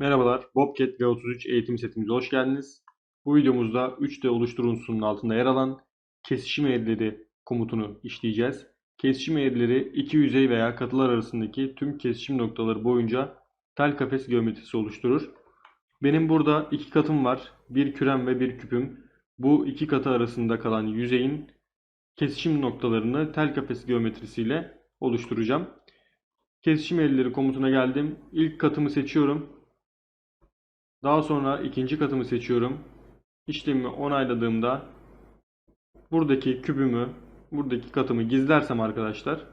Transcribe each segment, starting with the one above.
Merhabalar, Bobcat V33 eğitim setimize hoş geldiniz. Bu videomuzda 3D oluşturunsunun altında yer alan kesişim eğrileri komutunu işleyeceğiz. Kesişim eğrileri iki yüzey veya katılar arasındaki tüm kesişim noktaları boyunca tel kafes geometrisi oluşturur. Benim burada iki katım var. Bir kürem ve bir küpüm. Bu iki katı arasında kalan yüzeyin kesişim noktalarını tel kafes geometrisiyle oluşturacağım. Kesişim eğrileri komutuna geldim. İlk katımı seçiyorum. Daha sonra ikinci katımı seçiyorum. İşlemi onayladığımda buradaki kübümü, buradaki katımı gizlersem arkadaşlar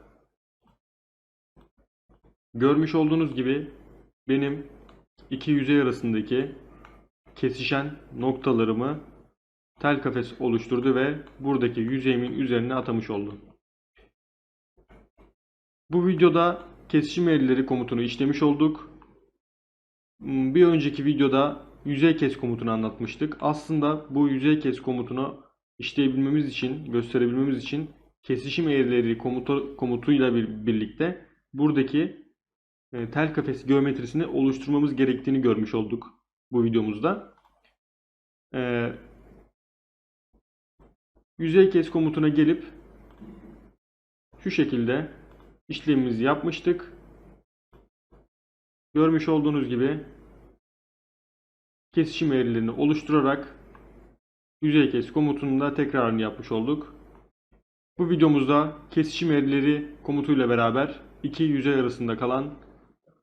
görmüş olduğunuz gibi benim iki yüzey arasındaki kesişen noktalarımı tel kafes oluşturdu ve buradaki yüzeyimin üzerine atamış oldu. Bu videoda kesişim eğrileri komutunu işlemiş olduk. Hmm, Bir önceki videoda yüzey kes komutunu anlatmıştık. Aslında bu yüzey kes komutunu işleyebilmemiz için, gösterebilmemiz için kesişim eğrileri komutu, komutuyla bir, birlikte buradaki e, tel kafes geometrisini oluşturmamız gerektiğini görmüş olduk bu videomuzda. E, yüzey kes komutuna gelip şu şekilde işlemimizi yapmıştık. Görmüş olduğunuz gibi kesişim eğrilerini oluşturarak yüzey kes komutunun da tekrarını yapmış olduk. Bu videomuzda kesişim eğrileri komutuyla beraber iki yüzey arasında kalan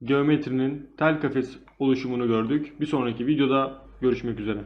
geometrinin tel kafes oluşumunu gördük. Bir sonraki videoda görüşmek üzere.